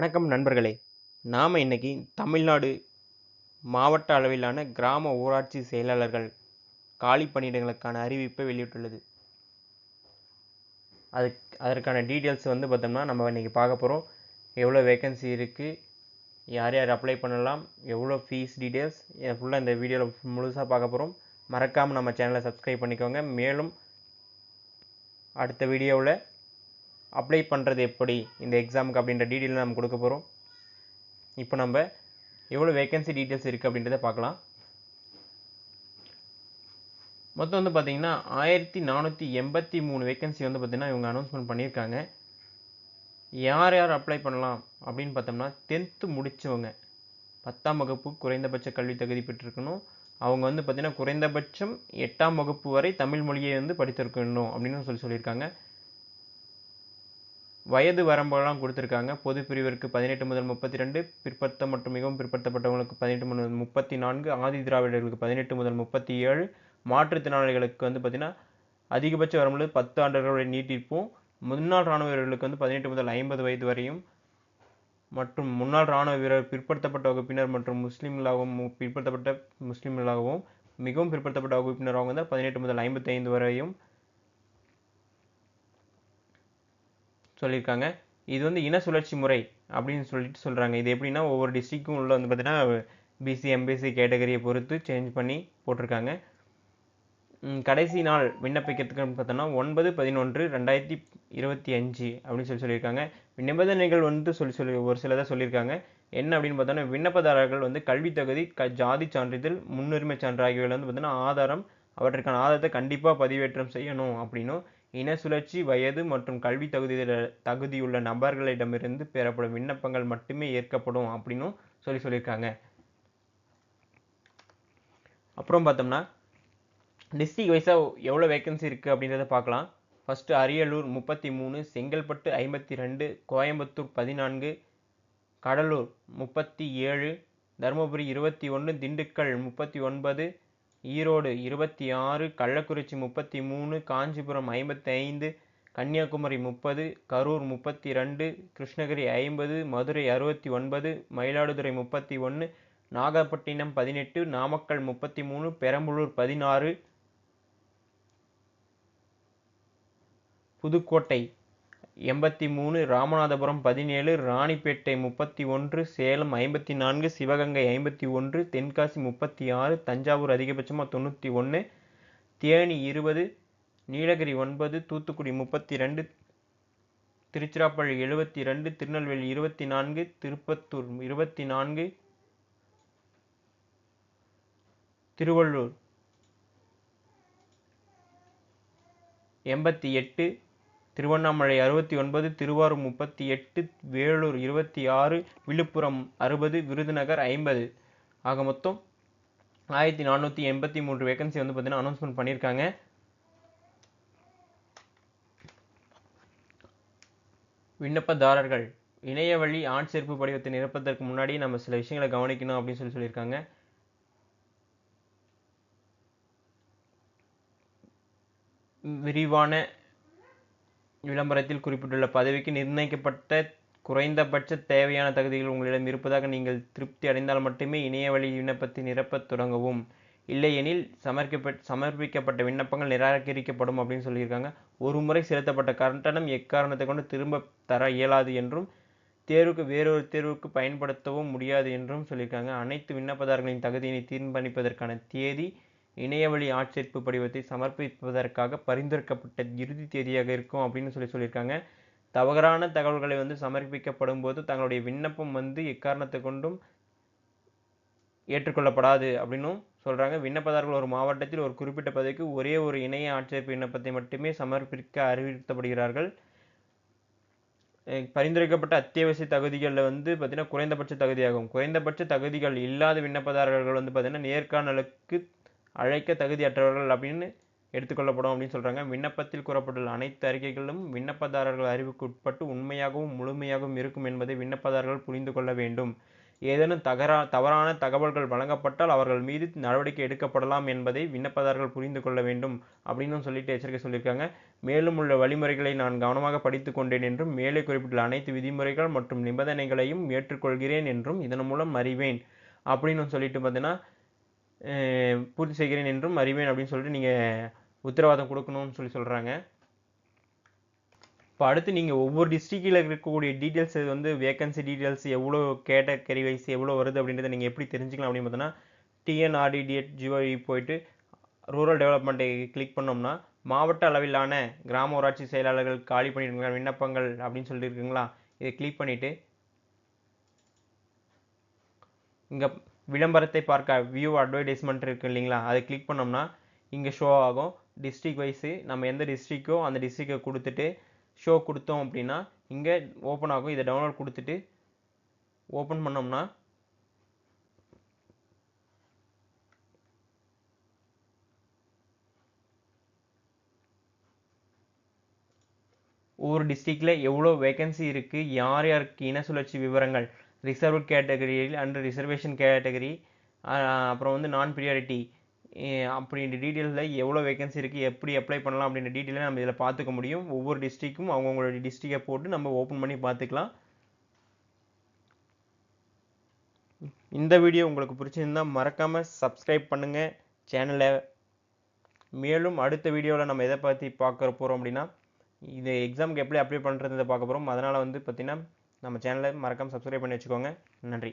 வணக்கம் நண்பர்களே. நாம் இன்னைக்கு தமிழ்நாடு மாவட்ட அளவிலான கிராம ஊராட்சி செயலாளர்கள் காலி பணியிடங்களுக்கான அறிவிப்பை வெளியிட்டுள்ளது. அது அதற்கான டீட்டெயில்ஸ் வந்து பார்த்தோம்னா நம்ம இன்றைக்கி பார்க்க போகிறோம் எவ்வளோ வேகன்சி இருக்குது யார் யார் அப்ளை பண்ணலாம் எவ்வளோ ஃபீஸ் டீட்டெயில்ஸ் ஃபுல்லாக இந்த வீடியோவில் முழுசாக பார்க்க போகிறோம் மறக்காமல் நம்ம சேனலை சப்ஸ்கிரைப் பண்ணிக்கோங்க. மேலும் அடுத்த வீடியோவில் அப்ளை பண்ணுறது எப்படி? இந்த எக்ஸாமுக்கு அப்படின்ற டீட்டெயில் நம்ம கொடுக்க போகிறோம் இப்போ நம்ம எவ்வளோ வேகன்சி டீட்டெயில்ஸ் இருக்குது அப்படின்றத பார்க்கலாம். மொத்தம் வந்து பார்த்தீங்கன்னா ஆயிரத்தி நானூற்றி எண்பத்தி மூணு வேகன்சி வந்து பார்த்திங்கன்னா இவங்க அனௌன்ஸ்மெண்ட் பண்ணியிருக்காங்க. யார் யார் அப்ளை பண்ணலாம் அப்படின்னு பார்த்தோம்னா டென்த்து முடித்தவங்க பத்தாம் வகுப்பு குறைந்தபட்ச கல்வி தகுதி பெற்றிருக்கணும். அவங்க வந்து பார்த்திங்கன்னா குறைந்தபட்சம் எட்டாம் வகுப்பு வரை தமிழ் மொழியை வந்து படித்திருக்கணும் அப்படின்னு சொல்லி சொல்லியிருக்காங்க. வயது வரம்பெல்லாம் கொடுத்துருக்காங்க. பொது பிரிவிற்கு பதினெட்டு முதல் முப்பத்தி ரெண்டு பிற்படுத்த மற்றும் மிகவும் பிற்படுத்தப்பட்டவங்களுக்கு பதினெட்டு முதல் முப்பத்தி நான்கு ஆதி திராவிடர்களுக்கு பதினெட்டு முதல் முப்பத்தி ஏழு மாற்றுத்திறனாளிகளுக்கு வந்து பார்த்திங்கன்னா அதிகபட்ச வரம்பு பத்து ஆண்டுகளுடைய நீட்டிப்பும். முன்னாள் இராணுவ வீரர்களுக்கு வந்து பதினெட்டு முதல் ஐம்பது வயது வரையும் மற்றும் முன்னாள் இராணுவ வீரர் பிற்படுத்தப்பட்ட வகுப்பினர் மற்றும் முஸ்லீம்களாகவும் பிற்படுத்தப்பட்ட முஸ்லீம்களாகவும் மிகவும் பிற்படுத்தப்பட்ட வகுப்பினராகவும் தான் பதினெட்டு முதல் ஐம்பத்தைந்து வரையும் சொல்லியிருக்காங்க. இது வந்து இன சுழற்சி முறை அப்படின்னு சொல்லிட்டு சொல்கிறாங்க இது எப்படின்னா ஒவ்வொரு டிஸ்ட்ரிக்கும் உள்ள வந்து பார்த்தீங்கன்னா பிசி எம்பிசி கேட்டகரியை பொறுத்து சேஞ்ச் பண்ணி போட்டிருக்காங்க. கடைசி நாள் விண்ணப்பிக்கிறதுக்குன்னு பார்த்தோன்னா ஒன்பது பதினொன்று ரெண்டாயிரத்தி இருபத்தி அஞ்சு அப்படின்னு சொல்லி சொல்லியிருக்காங்க. நிபந்தனைகள் வந்து சொல்லி சொல்லி ஒரு சிலதாக சொல்லியிருக்காங்க. என்ன அப்படின்னு பார்த்தோன்னா விண்ணப்பதாரர்கள் வந்து கல்வி தகுதி க ஜாதி சான்றிதழ் முன்னுரிமை சான்று ஆகியவை வந்து பார்த்தோன்னா ஆதாரம் அவற்றுக்கான ஆதாரத்தை கண்டிப்பாக பதிவேற்றம் செய்யணும் அப்படின்னும் இன சுழற்சி வயது மற்றும் கல்வி தகுதி தகுதியுள்ள நபர்களிடமிருந்து பெறப்படும் விண்ணப்பங்கள் மட்டுமே ஏற்கப்படும் அப்படின்னும் சொல்லி சொல்லியிருக்காங்க. அப்புறம் பார்த்தோம்னா டிஸ்ட்ரிக் வைஸாக எவ்வளோ வேகன்சி இருக்குது அப்படின்றத பார்க்கலாம். ஃபஸ்ட்டு அரியலூர் முப்பத்தி மூணு செங்கல்பட்டு ஐம்பத்தி ரெண்டு கோயம்புத்தூர் பதினான்கு கடலூர் முப்பத்தி ஏழு தருமபுரி இருபத்தி ஒன்று திண்டுக்கல் முப்பத்தி ஒன்பது ஈரோடு இருபத்தி ஆறு கள்ளக்குறிச்சி முப்பத்தி மூணு காஞ்சிபுரம் ஐம்பத்தி ஐந்து கன்னியாகுமரி முப்பது கரூர் முப்பத்தி ரெண்டு கிருஷ்ணகிரி ஐம்பது மதுரை அறுபத்தி ஒன்பது மயிலாடுதுறை முப்பத்தி ஒன்று நாகப்பட்டினம் பதினெட்டு நாமக்கல் முப்பத்தி மூணு பெரம்பலூர் பதினாறு புதுக்கோட்டை எண்பத்தி மூணு ராமநாதபுரம் பதினேழு ராணிப்பேட்டை முப்பத்தி ஒன்று சேலம் ஐம்பத்தி நான்கு சிவகங்கை ஐம்பத்தி ஒன்று தென்காசி முப்பத்தி ஆறு தஞ்சாவூர் அதிகபட்சமாக தொண்ணூற்றி ஒன்று தேனி இருபது நீலகிரி ஒன்பது தூத்துக்குடி முப்பத்தி ரெண்டு திருச்சிராப்பள்ளி எழுபத்தி ரெண்டு திருநெல்வேலி இருபத்தி நான்கு திருப்பத்தூர் இருபத்தி நான்கு திருவள்ளூர் எண்பத்தி எட்டு திருவண்ணாமலை அறுபத்தி ஒன்பது திருவாரூர் முப்பத்தி எட்டு வேலூர் இருபத்தி ஆறு விழுப்புரம் அறுபது விருதுநகர் ஐம்பது. ஆக மொத்தம் ஆயிரத்தி நானூற்றி எண்பத்தி மூன்று வேகன்சி வந்து பார்த்தீங்கன்னா அனௌன்ஸ்மெண்ட் பண்ணியிருக்காங்க. விண்ணப்பதாரர்கள். இணைய வழி ஆட்சேர்ப்பு படிவத்தை நிரப்பதற்கு முன்னாடி நம்ம சில விஷயங்களை கவனிக்கணும் அப்படின்னு சொல்லி சொல்லியிருக்காங்க. விரிவான விளம்பரத்தில் குறிப்பிட்டுள்ள பதவிக்கு நிர்ணயிக்கப்பட்ட குறைந்தபட்ச தேவையான தகுதிகள் உங்களிடம் இருப்பதாக நீங்கள் திருப்தி அடைந்தால் மட்டுமே இணையவழி விண்ணப்பத்தை நிரப்பத் தொடங்கவும். இல்லையெனில் சமர்ப்பிக்கப்பட்ட சமர்ப்பிக்கப்பட்ட விண்ணப்பங்கள் நிராகரிக்கப்படும் அப்படின்னு சொல்லியிருக்காங்க. ஒரு முறை செலுத்தப்பட்ட கட்டணம் எக்காரணத்தை கொண்டு திரும்ப தர இயலாது என்றும் தேர்வுக்கு வேறொரு தேர்வுக்கு பயன்படுத்தவும் முடியாது என்றும் சொல்லியிருக்காங்க. அனைத்து விண்ணப்பதாரர்களின் தகுதியினை தீர்மானிப்பதற்கான தேதி இணையவழி ஆட்சேர்ப்பு படிவத்தை சமர்ப்பிப்பதற்காக பரிந்துரைக்கப்பட்ட இறுதி தேதியாக இருக்கும் அப்படின்னு சொல்லி சொல்லியிருக்காங்க. தவறான தகவல்களை வந்து சமர்ப்பிக்கப்படும் போது தங்களுடைய விண்ணப்பம் வந்து எக்காரணத்தை கொண்டும் ஏற்றுக்கொள்ளப்படாது அப்படின்னும் சொல்கிறாங்க விண்ணப்பதாரர்கள் ஒரு மாவட்டத்தில் ஒரு குறிப்பிட்ட பதவிக்கு ஒரே ஒரு இணைய ஆட்சேர்ப்பு விண்ணப்பத்தை மட்டுமே சமர்ப்பிக்க அறிவுறுத்தப்படுகிறார்கள். பரிந்துரைக்கப்பட்ட அத்தியாவசிய தகுதிகளில் வந்து பார்த்திங்கன்னா குறைந்தபட்ச தகுதியாகும். குறைந்தபட்ச தகுதிகள் இல்லாத விண்ணப்பதாரர்கள் வந்து பார்த்திங்கன்னா நேர்காணலுக்கு அழைக்க தகுதியற்றவர்கள் அப்படின்னு எடுத்துக்கொள்ளப்படும் அப்படின்னு சொல்கிறாங்க விண்ணப்பத்தில் கூறப்பட்டுள்ள அனைத்து அறிக்கைகளும் விண்ணப்பதாரர்கள் அறிவுக்கு உட்பட்டு உண்மையாகவும் முழுமையாகவும் இருக்கும் என்பதை விண்ணப்பதாரர்கள் புரிந்து கொள்ள வேண்டும். ஏதேனும் தகரா தவறான தகவல்கள் வழங்கப்பட்டால் அவர்கள் மீது நடவடிக்கை எடுக்கப்படலாம் என்பதை விண்ணப்பதாரர்கள் புரிந்து கொள்ள வேண்டும் அப்படின்னு சொல்லிட்டு எச்சரிக்கை சொல்லியிருக்காங்க. மேலும் உள்ள வழிமுறைகளை நான் கவனமாக படித்து கொண்டேன் என்றும் மேலே குறிப்பிட்டுள்ள அனைத்து விதிமுறைகள் மற்றும் நிபந்தனைகளையும் ஏற்றுக்கொள்கிறேன் என்றும் இதன் மூலம் அறிவேன் அப்படின்னு சொல்லிட்டு பார்த்தீங்கன்னா பூர்த்தி செய்கிறேன் என்றும் அறிவேன் அப்படின்னு சொல்லிட்டு நீங்கள் உத்தரவாதம் கொடுக்கணும்னு சொல்லி சொல்கிறாங்க இப்போ அடுத்து நீங்கள் ஒவ்வொரு டிஸ்ட்ரிக்டில் இருக்கக்கூடிய டீட்டெயில்ஸ் வந்து வேகன்சி டீட்டெயில்ஸ் எவ்வளோ கேட்டகரி வைஸ் எவ்வளோ வருது அப்படின்றத நீங்கள் எப்படி தெரிஞ்சுக்கலாம் அப்படின்னு பார்த்தோன்னா டிஎன்ஆர்டிடிஎட் ஜிஓஇ போயிட்டு ரூரல் டெவலப்மெண்ட்டை கிளிக் பண்ணோம்னா மாவட்ட அளவிலான கிராம ஊராட்சி செயலாளர்கள் காலி பண்ணியிருக்காங்க விண்ணப்பங்கள் அப்படின்னு சொல்லியிருக்குங்களா இருக்குங்களா? இதை கிளிக் பண்ணிவிட்டு இங்கே விளம்பரத்தை பார்க்க வியூ அட்வர்டைஸ்மெண்ட் இருக்குது இல்லைங்களா? அதை கிளிக் பண்ணோம்னா இங்கே ஷோ ஆகும். டிஸ்ட்ரிக் வைஸு நம்ம எந்த டிஸ்ட்ரிக்கோ அந்த டிஸ்ட்ரிக்கை கொடுத்துட்டு ஷோ கொடுத்தோம் அப்படின்னா இங்கே ஓப்பன் ஆகும். இதை டவுன்லோட் கொடுத்துட்டு ஓப்பன் பண்ணோம்னா ஒவ்வொரு டிஸ்ட்ரிக்டில் எவ்வளோ வேகன்சி இருக்குது யார் யாருக்கு இன சுழற்சி விவரங்கள்? ரிசர்வ் கேட்டகரியில் அண்ட் ரிசர்வேஷன் கேட்டகரி அப்புறம் வந்து நான் ப்ரியாரிட்டி அப்படின்ற டீட்டெயிலில் எவ்வளோ வேகன்சி இருக்குது எப்படி அப்ளை பண்ணலாம் அப்படின்ற டீட்டெயிலை நம்ம இதில் பார்த்துக்க முடியும். ஒவ்வொரு டிஸ்ட்ரிக்கும் அவங்கவுங்களுடைய டிஸ்ட்ரிக்டை போட்டு நம்ம ஓப்பன் பண்ணி பார்த்துக்கலாம். இந்த வீடியோ உங்களுக்கு பிடிச்சிருந்தா மறக்காமல் சப்ஸ்கிரைப் பண்ணுங்கள் சேனலை மேலும் அடுத்த வீடியோவில் நம்ம எதை பற்றி பார்க்க போகிறோம் அப்படின்னா இது எக்ஸாமுக்கு எப்படி அப்ளை பண்ணுறதை பார்க்க போகிறோம் அதனால் வந்து பார்த்திங்கன்னா நம்ம சேனலை மறக்காமல் சப்ஸ்கிரைப் பண்ணி வச்சுக்கோங்க. நன்றி.